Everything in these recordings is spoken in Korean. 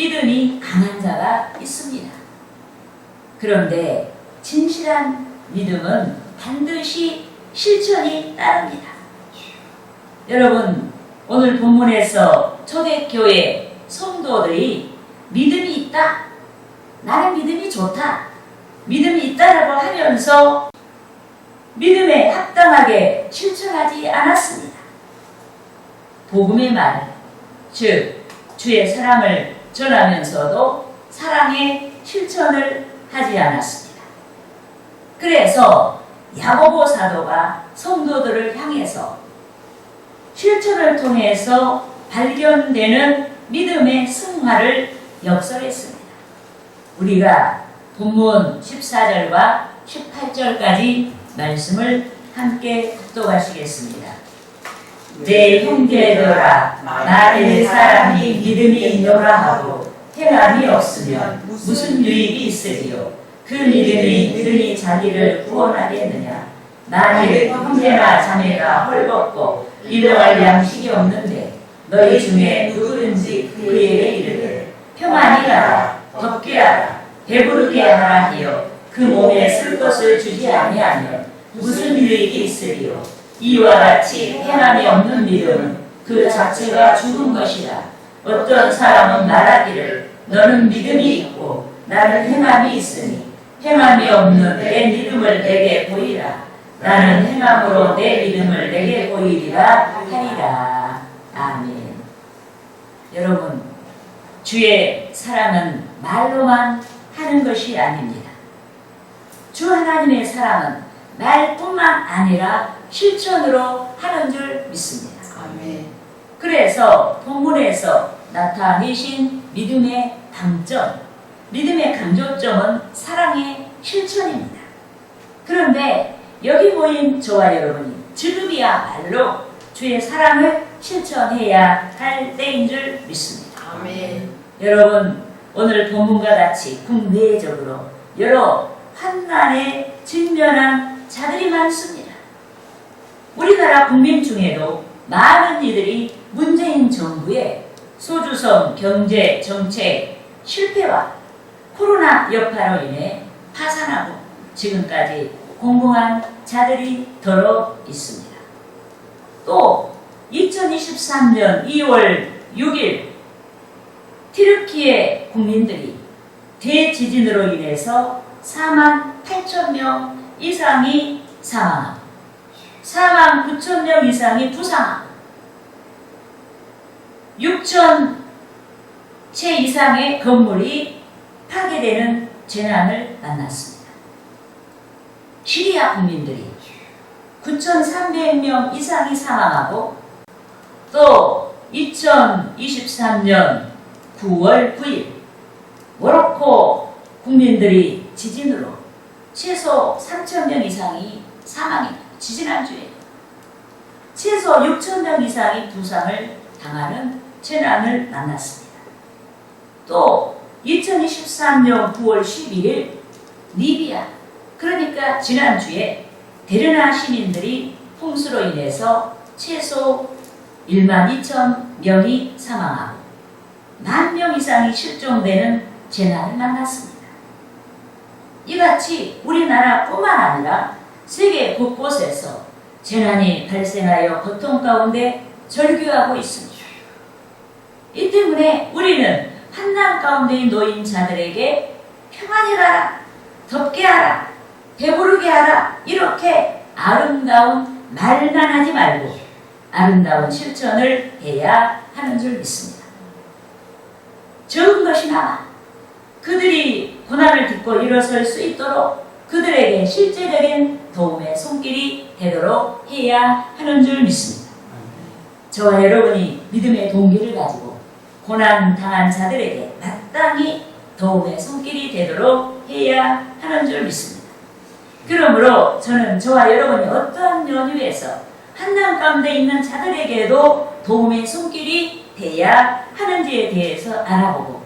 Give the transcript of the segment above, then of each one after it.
믿음이 강한 자가 있습니다. 그런데 진실한 믿음은 반드시 실천이 따릅니다. 여러분, 오늘 본문에서 초대교회 성도들이 믿음이 있다. 나는 믿음이 좋다. 믿음이 있다라고 하면서 믿음에 합당하게 실천하지 않았습니다. 복음의 말, 즉, 주의 사랑을 전하면서도 사랑의 실천을 하지 않았습니다. 그래서 야고보 사도가 성도들을 향해서 실천을 통해서 발견되는 믿음의 승화를 역설했습니다. 우리가 본문 14절과 18절까지 말씀을 함께 독독하시겠습니다. 내 형제들아 만일 사람이 믿음이 있노라 하고 행함이 없으면 무슨 유익이 있으리요? 그 믿음이 믿음이 자기를 구원하겠느냐? 만일 형제나 자매가 헐벗고 일용할 양식이 없는데 너희 중에 누구든지 그에게 이르되 평안히 가라 덥게 하라 배부르게 하라 하여 그 몸에 쓸 것을 주지 아니하면 무슨 유익이 있으리요 이와 같이 행함이 없는 믿음은 그 자체가 죽은 것이라. 어떤 사람은 말하기를 너는 믿음이 있고 나는 행함이 있으니 행함이 없는 내 믿음을 내게 보이라. 나는 행함으로 내 믿음을 내게 보이리라 하리라. 아멘. 여러분 주의 사랑은 말로만 하는 것이 아닙니다. 주 하나님의 사랑은 말뿐만 아니라 실천으로 하는 줄 믿습니다. 아멘. 그래서 본문에서 나타내신 믿음의 강점, 믿음의 강조점은 사랑의 실천입니다. 그런데 여기 모인 저와 여러분이 지금이야말로 주의 사랑을 실천해야 할 때인 줄 믿습니다. 아멘. 여러분 오늘 본문과 같이 국내적으로 여러 환난에 직면한 자들이 많습니다. 우리나라 국민 중에도 많은 이들이 문재인 정부의 소주성 경제 정책 실패와 코로나 여파로 인해 파산하고 지금까지 공공한 자들이 더러 있습니다. 또 2023년 2월 6일 티르키의 국민들이 대지진으로 인해서 4만 8천 명 이상이 사망하고 4만 9천 명 이상이 부상하고 6천 채 이상의 건물이 파괴되는 재난을 만났습니다. 시리아 국민들이 9,300명 이상이 사망하고 또 2023년 9월 9일 모로코 국민들이 지진으로 최소 3,000명 이상이 사망입니다. 지지난주에 최소 6,000명 이상이 부상을 당하는 재난을 만났습니다. 또 2023년 9월 11일 리비아 그러니까 지난주에 데르나 시민들이 홍수로 인해서 최소 1만 2천 명이 사망하고 만 명 이상이 실종되는 재난을 만났습니다. 이같이 우리나라뿐만 아니라 세계 곳곳에서 재난이 발생하여 고통 가운데 절규하고 있습니다. 이 때문에 우리는 환난 가운데 놓인 자들에게 평안히 가라, 덥게 하라, 배부르게 하라 이렇게 아름다운 말만 하지 말고 아름다운 실천을 해야 하는 줄 믿습니다. 적은 것이나마 그들이 고난을 딛고 일어설 수 있도록 그들에게 실제적인 도움의 손길이 되도록 해야 하는 줄 믿습니다. 저와 여러분이 믿음의 동기를 가지고 고난 당한 자들에게 마땅히 도움의 손길이 되도록 해야 하는 줄 믿습니다. 그러므로 저는 저와 여러분이 어떠한 연유에서 한난 가운데 있는 자들에게도 도움의 손길이 돼야 하는지에 대해서 알아보고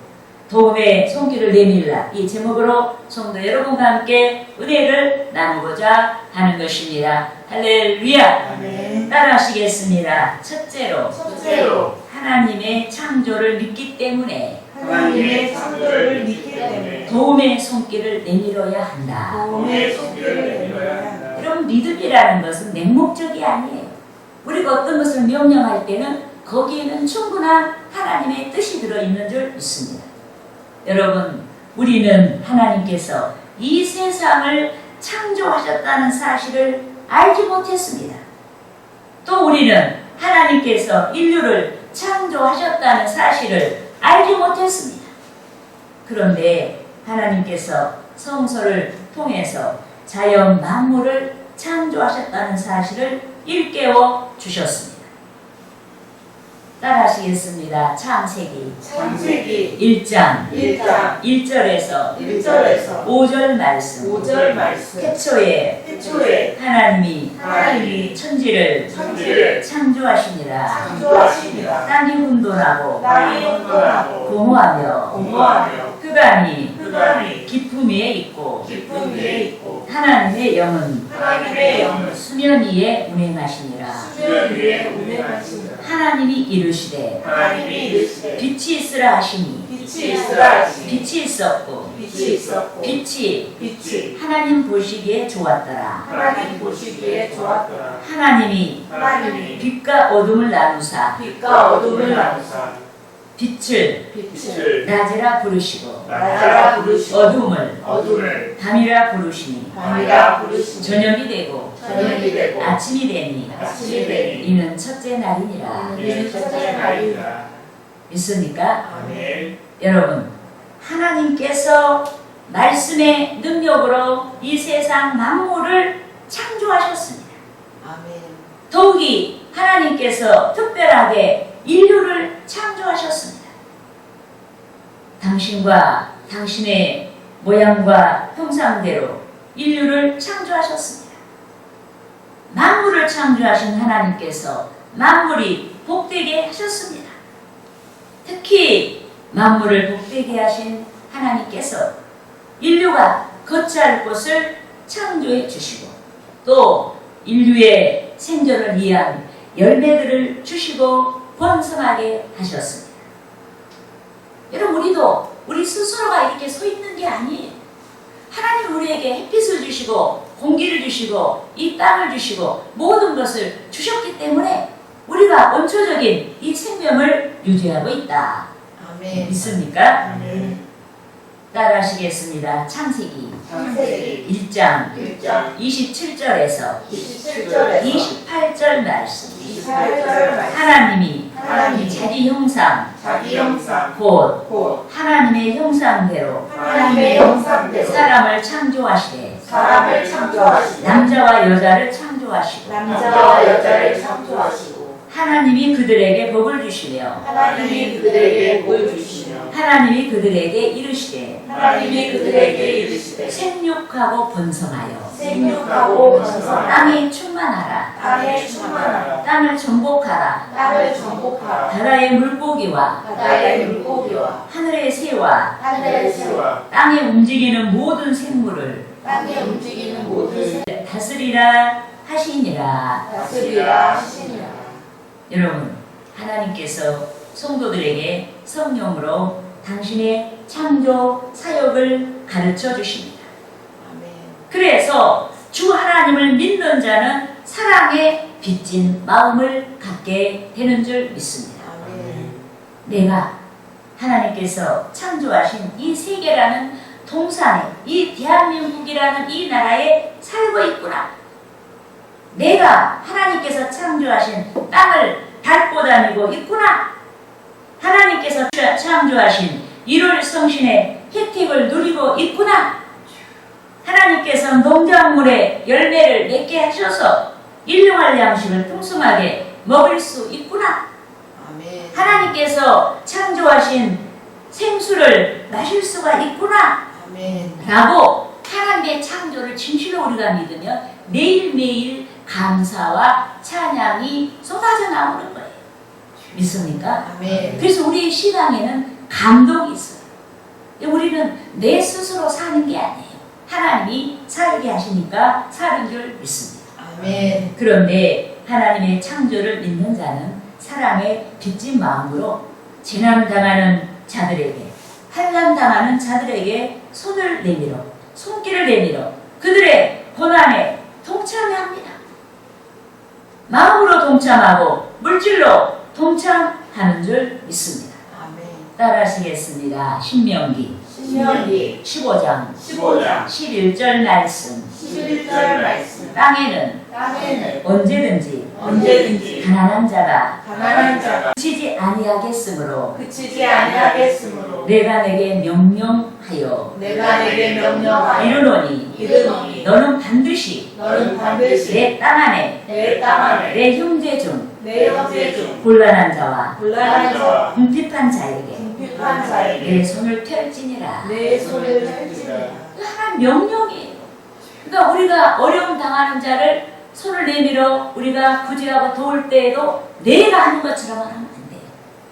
도움의 손길을 내밀라 이 제목으로 성도 여러분과 함께 은혜를 나누고자 하는 것입니다. 할렐루야! 따라하시겠습니다. 첫째로 첫째로 하나님의 창조를 믿기 때문에 하나님의 창조를 믿기 때문에 도움의 손길을 내밀어야 한다. 도움의 손길을 내밀어야 한다. 여러분 믿음이라는 것은 맹목적이 아니에요. 우리가 어떤 것을 명령할 때는 거기에는 충분한 하나님의 뜻이 들어 있는 줄 믿습니다. 여러분 우리는 하나님께서 이 세상을 창조하셨다는 사실을 알지 못했습니다. 또 우리는 하나님께서 인류를 창조하셨다는 사실을 알지 못했습니다. 그런데 하나님께서 성서를 통해서 자연 만물을 창조하셨다는 사실을 일깨워 주셨습니다. 따라하시겠습니다. 창세기 창세기 1장 1장 1절에서 1절에서 5절 말씀. 5절 말씀. 태초에 태초에 하나님이 하나님이 천지를 천지를 창조하시니라. 창조하시니라. 땅이 혼돈하고 땅이 혼돈하고 공허하며 공허하며 흑암이 흑암이 깊음 위에 있고 깊은 위에 있고 하나님의 영은 하나님의 영은 수면 위에 운행하시니라. 수면 위에 운행하시니라. 하나님이 이르시되 하나님이 이르시되 빛이 있으라 하시니 빛이 있으라 하시니 빛이 있었고 빛이 있었고 빛이 빛이 하나님 보시기에 좋았더라. 하나님 보시기에 좋았더라. 하나님이 하나님이 빛과 어둠을 나누사 빛과 어둠을 나누사 빛을. 빛을. 낮이라 부르시고 낮이라 부르시고 어둠을. 어둠을. 밤이라 부르시니 밤이라 부르시니 저녁이 되고 저녁이 되고 아침이 되니 아침이 되니 이는 첫째 날이니라. 이는 첫째 날이라. 믿습니까? 아멘. 여러분 하나님께서 말씀의 능력으로 이 세상 만물을 창조하셨습니다. 아멘. 더욱이 하나님께서 특별하게 인류를 창조하셨습니다. 당신과 당신의 모양과 형상대로 인류를 창조하셨습니다. 만물을 창조하신 하나님께서 만물이 복되게 하셨습니다. 특히 만물을 복되게 하신 하나님께서 인류가 거처할 곳을 창조해 주시고 또 인류의 생존을 위한 열매들을 주시고 번성하게 하셨습니다. 여러분 우리도 우리 스스로가 이렇게 서 있는 게 아니에요. 하나님 우리에게 햇빛을 주시고 공기를 주시고 이 땅을 주시고 모든 것을 주셨기 때문에 우리가 원초적인 이 생명을 유지하고 있다. 아멘 믿습니까? 아멘 따라하시겠습니다. 창세기 창세기 1장 1장 27절에서 27절에서 28절 말씀 28절 말씀 하나님이 하나님이 자기 형상 자기 형상 곧 곧 하나님의 형상대로 하나님의 형상대로 사람을 창조하시되 사람을 창조하시고 남자와 여자를 창조하시고 남자와 여자를 창조하시고 하나님이 그들에게 복을 주시며 하나님이 그들에게 복 주시며 하나님이 그들에게 이르시되 하나님이 그들에게 이르시되 생육하고 번성하여. 생육하고 번성하라 땅에 충만하라. 땅에 충만하라 땅을 정복하라. 땅을 정복하라. 바다의 물고기와 바다의 물고기와 하늘의 새와 하늘의 새와 땅에 움직이는 모든 생물을 땅에 움직이는 모든 새 다스리라 하시니라. 다스리라 하시니라. 여러분, 하나님께서 성도들에게 성령으로 당신의 창조 사역을 가르쳐 주십니다. 그래서 주 하나님을 믿는 자는 사랑에 빚진 마음을 갖게 되는 줄 믿습니다. 내가 하나님께서 창조하신 이 세계라는 동산에 이 대한민국이라는 이 나라에 살고 있구나. 내가 하나님께서 창조하신 땅을 밟고 다니고 있구나. 하나님께서 창조하신 1월 성신의 혜택을 누리고 있구나. 하나님께서 농작물의 열매를 맺게 하셔서 일용할 양식을 풍성하게 먹을 수 있구나. 아멘 하나님께서 창조하신 생수를 마실 수가 있구나 아멘 라고 하나님의 창조를 진실로 우리가 믿으면 매일매일 감사와 찬양이 쏟아져 나오는 거예요. 믿습니까? 아멘 그래서 우리 신앙에는 감동이 있어요. 우리는 내 스스로 사는 게 아니에요. 하나님이 살게 하시니까 사는 줄 믿습니다. 아멘 그런데 하나님의 창조를 믿는 자는 사랑에 빚진 마음으로 재난당하는 자들에게 환난당하는 자들에게 손을 내밀어 손길을 내밀어 그들의 고난에 동참합니다. 마음으로 동참하고 물질로 동참하는 줄 믿습니다. 따라하시겠습니다. 신명기. 신명기. 15장. 15장. 11절 말씀. 11절 말씀. 땅에는 땅에는 언제든지 언제든지 가난한 자가 가난한 자가 그치지 아니하겠으므로 그치지 아니하겠으므로 내가 내게 명령하여 내가 내게 명령하여 이르노니 이르노니 너는 반드시 너는 반드시 내 땅 안에 내 땅 안에 내 형제 중 내 형제 중 곤란한 자와 곤란한 자와 궁핍한 자에게 궁핍한 자에게 내 손을 펼지니라 내 손을 펼치리라 하나님 명령이에요. 그러니까 우리가 어려움 당하는 자를 손을 내밀어 우리가 구제하고 도울 때에도 내가 하는 것처럼 하면 안 돼요.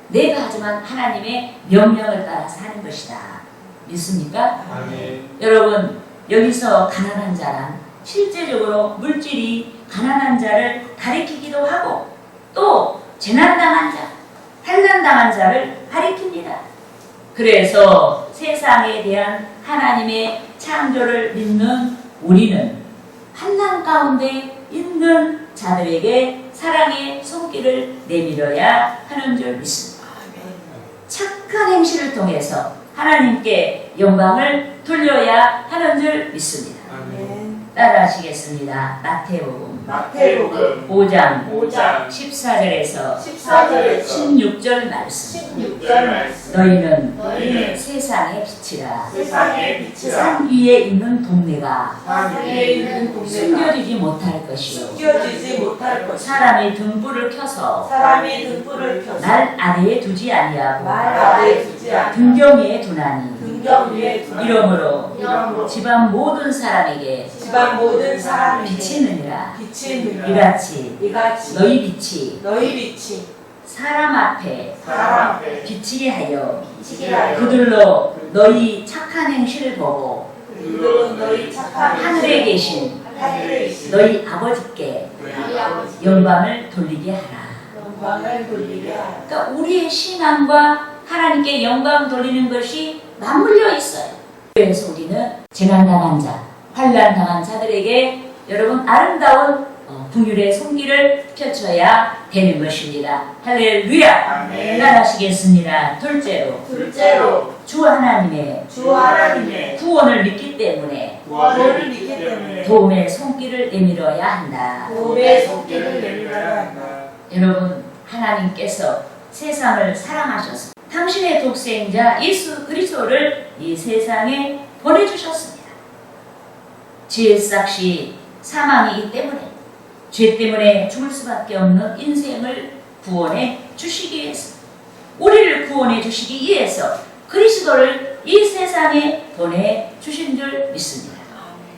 내가 하지만 하나님의 명령을 따라서 하는 것이다. 믿습니까? 아멘. 여러분 여기서 가난한 자란 실제적으로 물질이 가난한 자를 가리키기도 하고 또 재난당한 자, 환난당한 자를 가리킵니다. 그래서 세상에 대한 하나님의 창조를 믿는 우리는 환난 가운데 있는 자들에게 사랑의 손길을 내밀어야 하는 줄 믿습니다. 착한 행실을 통해서 하나님께 영광을 돌려야 하는 줄 믿습니다. 따라하시겠습니다. 마태복음 마태복음 5장 5장 14절에서 14절에서 16절 말씀. 16절 말씀. 너희는 너희는 세상의 빛이라. 세상의 빛이라. 산 위에 있는 동네가 산 위에 있는 동네가 숨겨지지 못할 것이요. 숨겨지지 못할 것이다 사람이 등불을 켜서 사람이 등불을 켜서 날 아래에 두지 아니하고 말 아래 두지 않고 등경 위에 두나니 이러므로. 이러므로. 집안 모든 사람에게 집안 모든 사람에게 비치느니라. 비치느니라. 이같이 이같이 너희 빛이 너희 빛이 사람 앞에 사람 앞에 비치게 하여 비치게 하여 그들로 너희 착한 행실을 보고 그들은 너희 착한 하늘에 계신 하늘에 계신 너희 아버지께 너희 아버지 영광을 돌리게 하라. 영광을 돌리게 하라. 그러니까 우리의 신앙과 하나님께 영광 돌리는 것이 맞물려 있어요. 그래서 우리는 재난당한 자, 환난당한 자들에게 여러분 아름다운 어, 긍휼의 손길을 펼쳐야 되는 것입니다. 할렐루야! 따라하시겠습니다. 둘째로 둘째로 주 하나님의 주 하나님의 구원을 믿기 때문에 구원을 믿기 때문에 도움의 손길을 내밀어야 한다. 도움의 손길을 내밀어야 한다 여러분, 하나님께서 세상을 사랑하셔서 당신의 독생자 예수 그리스도를 이 세상에 보내주셨습니다. 죄의 싹시 사망이기 때문에 죄 때문에 죽을 수밖에 없는 인생을 구원해 주시기 위해서 우리를 구원해 주시기 위해서 그리스도를 이 세상에 보내 주신 줄 믿습니다.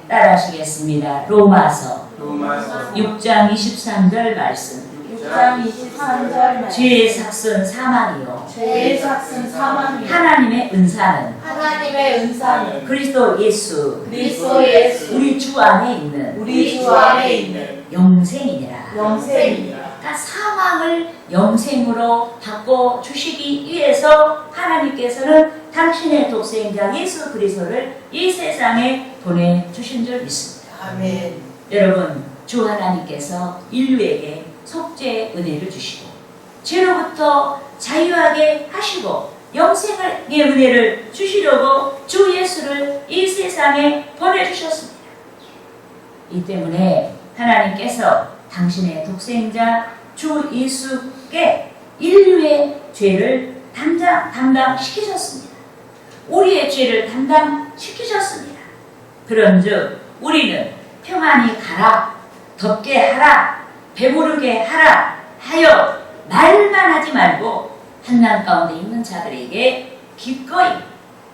따라하시겠습니다. 로마서 로마서 6장 23절 말씀. 6장 23절 말씀. 죄의 삭은 사망이요. 죄의 삭은 사망이요. 하나님의 은사는? 하나님의 은사는? 그리스도 예수. 그리스도 예수. 우리 주 안에 있는 우리 주 안에 있는 영생이니라. 영생이니라. 그러니까 사망을 영생으로 바꿔 주시기 위해서 하나님께서는 당신의 독생자 예수 그리스도를 이 세상에 보내 주신 줄 믿습니다. 아멘. 여러분, 주 하나님께서 인류에게 속죄의 은혜를 주시고 죄로부터 자유하게 하시고 영생의 은혜를 주시려고 주 예수를 이 세상에 보내주셨습니다. 이 때문에 하나님께서 당신의 독생자 주 예수께 인류의 죄를 담당, 담당시키셨습니다. 우리의 죄를 담당시키셨습니다. 그런 즉 우리는 평안히 가라, 덥게 하라, 배부르게 하라 하여 말만 하지 말고 한난 가운데 있는 자들에게 기꺼이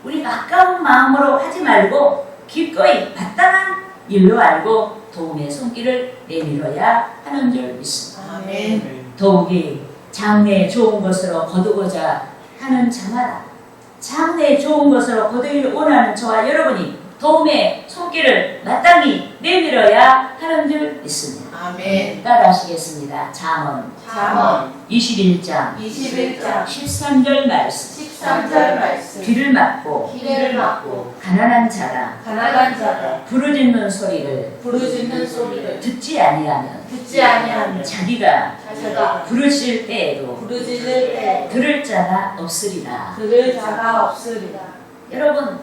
우리가 아까운 마음으로 하지 말고 기꺼이 마땅한 일로 알고 도움의 손길을 내밀어야 하는 줄 믿습니다. 아멘 더욱이 장래에 좋은 것으로 거두고자 하는 자마다 장래에 좋은 것으로 거두기를 원하는 저와 여러분이 도움의 손길을 마땅히 내밀어야 하는 줄 믿습니다. 아멘 따라하시겠습니다. 잠언. 잠언. 21장. 21장. 13절 말씀. 13절 말씀. 귀를 막고 기대를 막고 가난한 자가 가난한 자가 부르짖는 소리를 부르짖는 소리를 듣지 아니하면 듣지 아니하면 자기가 자가 부르실 때에도 부르짖을 때 들을 자가 없으리라. 들을 자가 없으리라. 여러분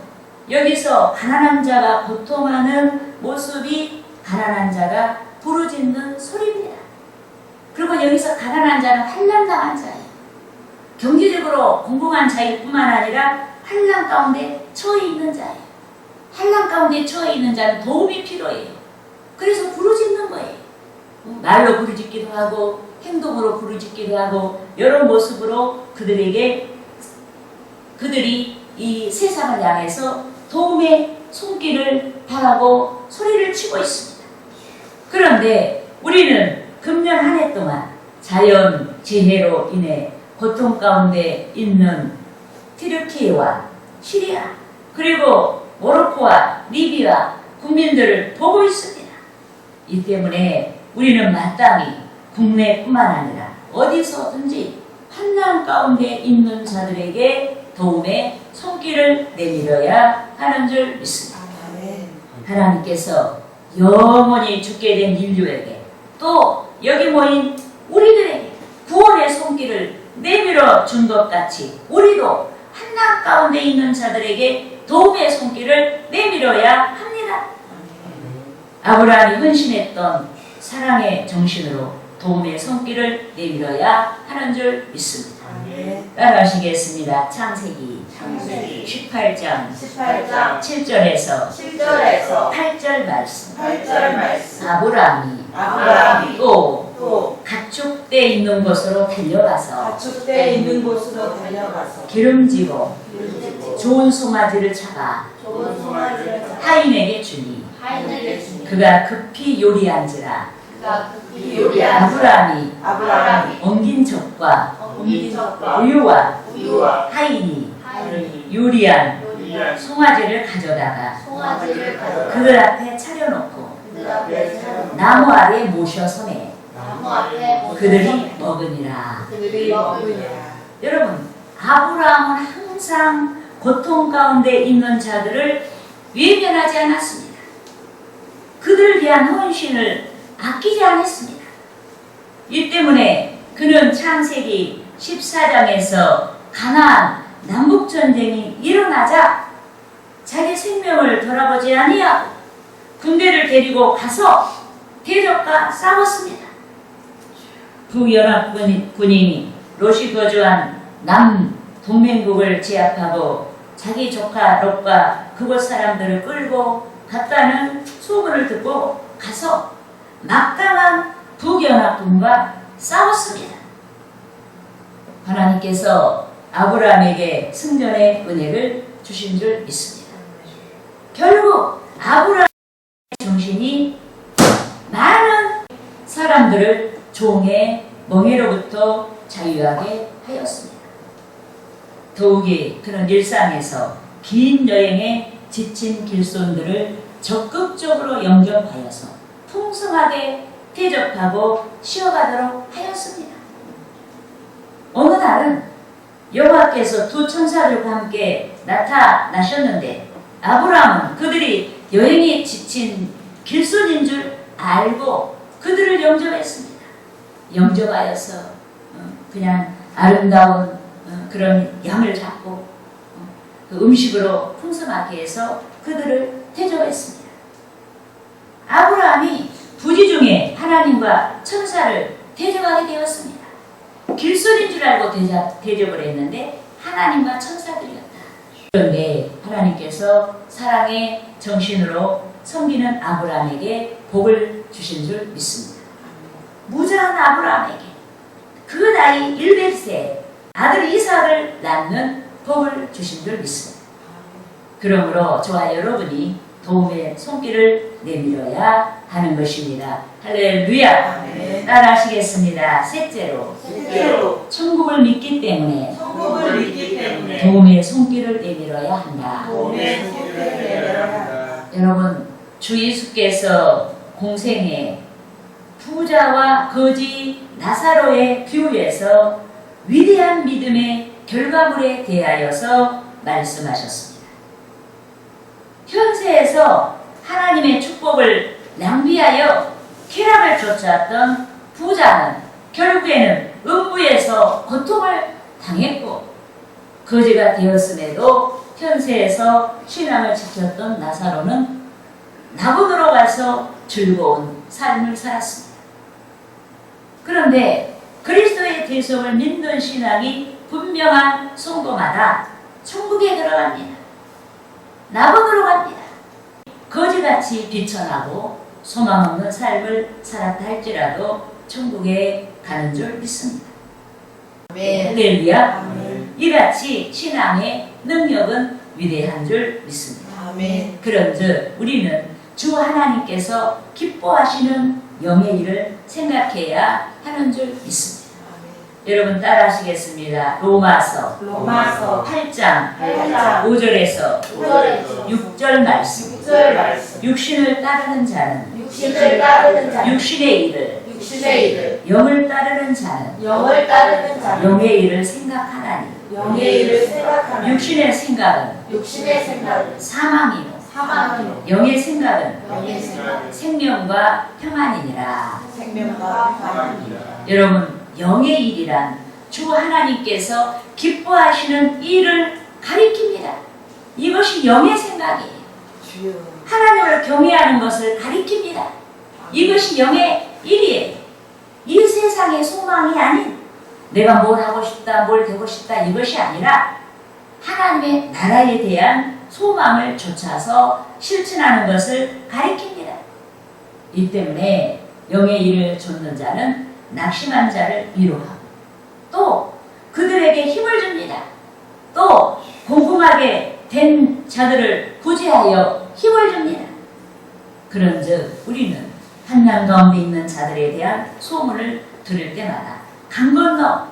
여기서 가난한 자가 고통하는 모습이 가난한 자가 부르짖는 소리입니다. 그리고 여기서 가난한 자는 환난당한 자예요. 경제적으로 공공한 자일 뿐만 아니라 환란 가운데 처해 있는 자예요. 환란 가운데 처해 있는 자는 도움이 필요해요. 그래서 부르짖는 거예요. 말로 부르짖기도 하고 행동으로 부르짖기도 하고 여러 모습으로 그들에게 그들이 이 세상을 향해서 도움의 손길을 바라고 소리를 치고 있습니다. 그런데 우리는 금년 한 해 동안 자연 재해로 인해 고통 가운데 있는 티르키와 시리아 그리고 모로코와 리비아 국민들을 보고 있습니다. 이 때문에 우리는 마땅히 국내뿐만 아니라 어디서든지 환난 가운데 있는 자들에게 도움의 손길을 내밀어야 하는 줄 믿습니다. 하나님께서 영원히 죽게 된 인류에게 또 여기 모인 우리들에게 구원의 손길을 내밀어 준 것 같이 우리도 한남 가운데 있는 자들에게 도움의 손길을 내밀어야 합니다. 아브라함이 헌신했던 사랑의 정신으로 도움의 손길을 내밀어야 하는 줄 믿습니다. 따라하시겠습니다. 창세기 창세기 18장 18장 7절에서 7절에서 8절 말씀 8절 말씀. 아브라함이 아브라함이 또 또 가축대 있는 곳으로 달려가서 가축대 있는 곳으로 달려가서 기름지고 기름지고 좋은 송아지를 잡아 좋은 송아지를 잡아 하인에게 주니 하인에게 주니 그가 급히 요리한지라 그가 요리한 아브라함이 아브라함이 엉긴 젖과 옮긴 젖과 우유와 우유와 하인이 하인이 요리한 요리한 송아지를 가져다가 송아지를 가져다 그들 앞에 차려놓고 그들 앞에 차려놓고 나무 아래 모셔서매 나무 모셔서 그들이 먹으니라. 그들이 먹으니라. 여러분 아브라함은 항상 고통 가운데 있는 자들을 외면하지 않았습니다. 그들을 위한 헌신을 아끼지 않았습니다. 이 때문에 그는 창세기 14장에서 가나안 남북 전쟁이 일어나자 자기 생명을 돌아보지 아니하고 군대를 데리고 가서 대적과 싸웠습니다. 북연합 군- 군인이 롯이 거주한 남 동맹국을 제압하고 자기 조카 롯과 그곳 사람들을 끌고 갔다는 소문을 듣고 가서 북연합군과 싸웠습니다. 하나님께서 아브라함에게 승전의 은혜를 주신 줄 믿습니다. 결국 아브라함의 정신이 많은 사람들을 종의 멍에로부터 자유하게 하였습니다. 더욱이 그런 일상에서 긴 여행에 지친 길손들을 적극적으로 영접하여서 풍성하게 대접하고 쉬어가도록 하였습니다. 어느 날은 여호와께서 두 천사들과 함께 나타나셨는데 아브라함은 그들이 여행에 지친 길손인 줄 알고 그들을 영접했습니다. 영접하여서 어, 그냥 아름다운 어, 그런 양을 잡고 어, 그 음식으로 풍성하게 해서 그들을 대접했습니다. 아브라함이 부지 중에 하나님과 천사를 대접하게 되었습니다. 길손인 줄 알고 대접, 대접을 했는데 하나님과 천사들이었다. 그런데 하나님께서 사랑의 정신으로 섬기는 아브라함에게 복을 주신 줄 믿습니다. 무자한 아브라함에게 그 나이 100세 아들 이삭을 낳는 복을 주신 줄 믿습니다. 그러므로 저와 여러분이 도움의 손길을 내밀어야 하는 것입니다. 할렐루야. 아멘. 따라하시겠습니다. 셋째로 셋째로 천국을 믿기 때문에 천국을 믿기 때문에 도움의 손길을 내밀어야 한다. 도움의 손길을 내려야 한다. 여러분 주 예수께서 공생에 부자와 거지 나사로의 비유에서 위대한 믿음의 결과물에 대하여서 말씀하셨습니다. 현세에서 하나님의 축복을 낭비하여 쾌락을 쫓아왔던 부자는 결국에는 음부에서 고통을 당했고 거지가 되었음에도 현세에서 신앙을 지켰던 나사로는 낙원으로 가서 즐거운 삶을 살았습니다. 그런데 그리스도의 대성을 믿는 신앙이 분명한 송도마다 천국에 들어갑니다. 낙원으로 갑니다. 거지같이 비천하고 소망 없는 삶을 살았다 할지라도 천국에 가는 줄 믿습니다. 할렐루야. 아멘. 이같이 신앙의 능력은 위대한 줄 믿습니다. 아멘. 그런즉 우리는 주 하나님께서 기뻐하시는 영의 일을 생각해야 하는 줄 믿습니다. 여러분 따라하시겠습니다. 로마서 로마서 8장 8장 5절에서 5절에서 6절 말씀 6절 말씀. 육신을 따르는 자는 육신을 따르는 자, 육신의 일을 육신의 일을, 영을 따르는 자는 영을 따르는 자, 영의 일을 생각하나니. 영의 일을 생각하는 육신의 생각은 육신의 생각은 사망이요. 사망이요. 영의 생각은 영의 생각은 생명과 평안이니라. 생명과 평안이요 여러분 영의 일이란 주 하나님께서 기뻐하시는 일을 가리킵니다. 이것이 영의 생각이에요. 주여 하나님을 경외하는 것을 가리킵니다 이것이 영의 일이에요 이 세상의 소망이 아닌 내가 뭘 하고 싶다 뭘 되고 싶다 이것이 아니라 하나님의 나라에 대한 소망을 좇아서 실천하는 것을 가리킵니다. 이 때문에 영의 일을 좇는 자는 낙심한 자를 위로하고 또 그들에게 힘을 줍니다. 또 공공하게 된 자들을 구제하여 힘을 줍니다. 그런즉 우리는 한양 가운데 있는 자들에 대한 소문을 들을 때마다 강 건너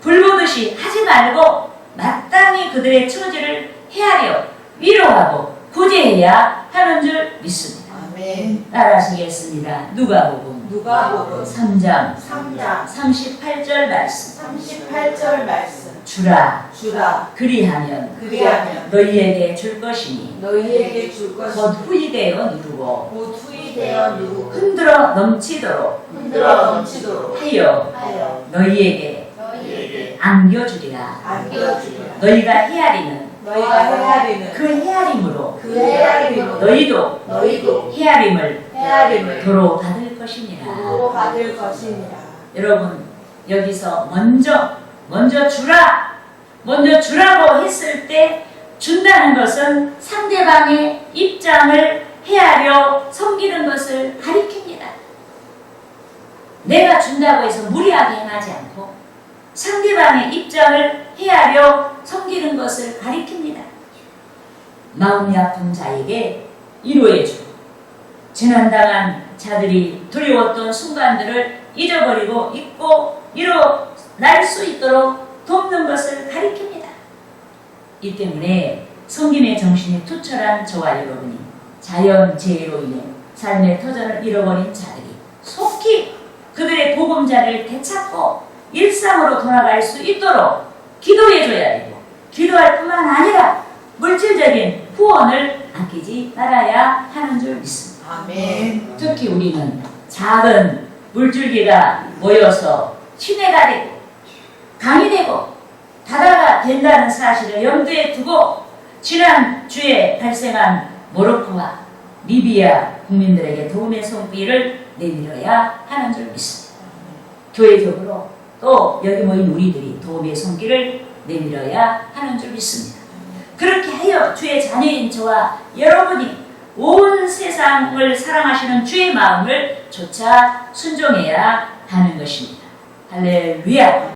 불보듯이 하지 말고 마땅히 그들의 처지를 헤아려 위로하고 구제해야 하는 줄 믿습니다. 아멘 따라하시겠습니다. 누가복음 누가복음 3장. 3장. 38절 말씀. 38절 말씀. 주라. 주라. 그리하면 그리하면 너희에게 줄 것이니 너희에게 줄곧 것이 후이되어 누르고 곧 후이되어 누르고 흔들어 넘치도록 흔들어 넘치도록 하여 하여 너희에게 너희에게 안겨주리라. 안겨주리라. 너희가 헤아리는 너희가 헤아리는 그 헤아림으로 그 헤아림으로 너희도 너희도 헤아림을 헤아림을 도로 받을 것이니라 도로 받을 것이니라 여러분 여기서 먼저 먼저 주라! 먼저 주라고 했을 때 준다는 것은 상대방의 입장을 헤아려 섬기는 것을 가리킵니다. 내가 준다고 해서 무리하게 행하지 않고 상대방의 입장을 헤아려 섬기는 것을 가리킵니다. 마음이 아픈 자에게 위로해 주고 지난당한 자들이 두려웠던 순간들을 잊어버리고 잊고 일어날 수 있도록 돕는 것을 가리킵니다. 이 때문에 성김의 정신이 투철한 저와 여러분이 자연재해로 인해 삶의 터전을 잃어버린 자들이 속히 그들의 보금자리를 되찾고 일상으로 돌아갈 수 있도록 기도해줘야 되고 기도할 뿐만 아니라 물질적인 후원을 아끼지 말아야 하는 줄 믿습니다. 아멘 특히 우리는 작은 물줄기가 모여서 시내가 되고 강이 되고 바다가 된다는 사실을 염두에 두고 지난 주에 발생한 모로코와 리비아 국민들에게 도움의 손길을 내밀어야 하는 줄 믿습니다. 교회적으로 또 여기 모인 우리들이 도움의 손길을 내밀어야 하는 줄 믿습니다. 그렇게 하여 주의 자녀인 저와 여러분이 온 세상을 사랑하시는 주의 마음을 조차 순종해야 하는 것입니다. 할렐루야!